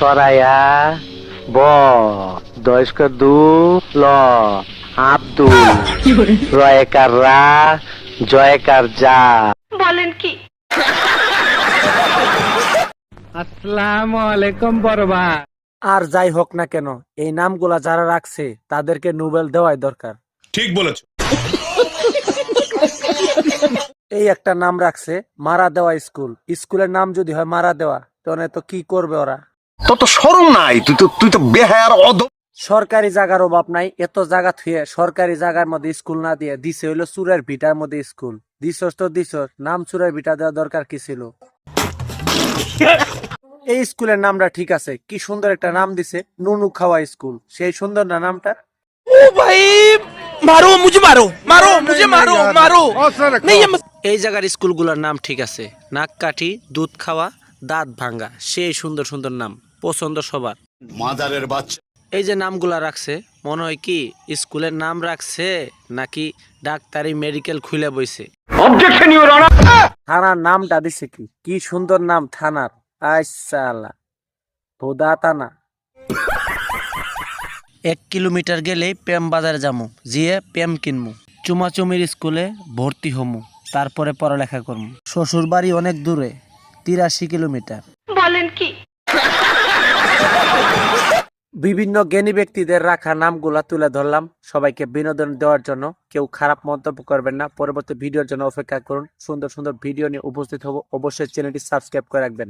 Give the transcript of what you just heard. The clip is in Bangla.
সরাইয়া ব দু ল আব্দুল রয়কার রা জয়কার যা বলেন কি? আসসালামু আলাইকুম বরবা আর যাই হোক না কেন এই নামগুলা যারা রাখছে তাদেরকে নোবেল দেওয়াই দরকার। ঠিক বলেছ। এই একটা নাম রাখছে মারা দেওয়া স্কুল। স্কুলের নাম যদি হয় মারা দেওয়া তাহলে তো কি করবে ওরা? তোর সরম নাই তুই তো তুই তো বেহায়ার অদ সরকারি জায়গার অভাব নাই এত জায়গা থুয়ে সরকারি জায়গার মধ্যে স্কুল না দিয়ে দিছে হইল চুরের ভিটার মধ্যে স্কুল দিছস তো দিছস নাম চুরের ভিটা দেওয়া দরকার কি ছিল? এই স্কুলের নামটা ঠিক আছে কি সুন্দর একটা নাম দিছে নুনু খাওয়া স্কুল সেই সুন্দর না নামটা? ও ভাই মারো মুঝে মারো মারো মুঝে মারো মারো। এই জায়গার স্কুলগুলোর নাম ঠিক আছে নাক কাঠি দুধ খাওয়া দাঁত ভাঙ্গা সেই সুন্দর সুন্দর নাম। পছন্দ সবার। মাদারের বাচ্চা। এই যে নামগুলা রাখছে মনে হয় কি স্কুলের নাম রাখছে নাকি ডাক্তারি মেডিকেল খুলে বইছে? থানার নামটা দিছে কি? কি সুন্দর নাম থানার। আইসালা। ভোদা থানা এক কিলোমিটার গেলে প্রেম বাজার যামু জিয়ে প্রেম কিনমু। চুমাচুমির স্কুলে ভর্তি হমু তারপরে পড়ালেখা করমু। শ্বশুর বাড়ি অনেক দূরে তিরাশি কিলোমিটার। বলেন কি? বিভিন্ন জ্ঞানী ব্যক্তিদের রাখা নামগুলা তুলে ধরলাম। সবাইকে বিনোদন দেওয়ার জন্য কেউ খারাপ মন্তব্য করবেন না। পরবর্তী ভিডিওর জন্য অপেক্ষা করুন। সুন্দর সুন্দর ভিডিও নিয়ে উপস্থিত হব। অবশ্যই চ্যানেলটি সাবস্ক্রাইব করে রাখবেন।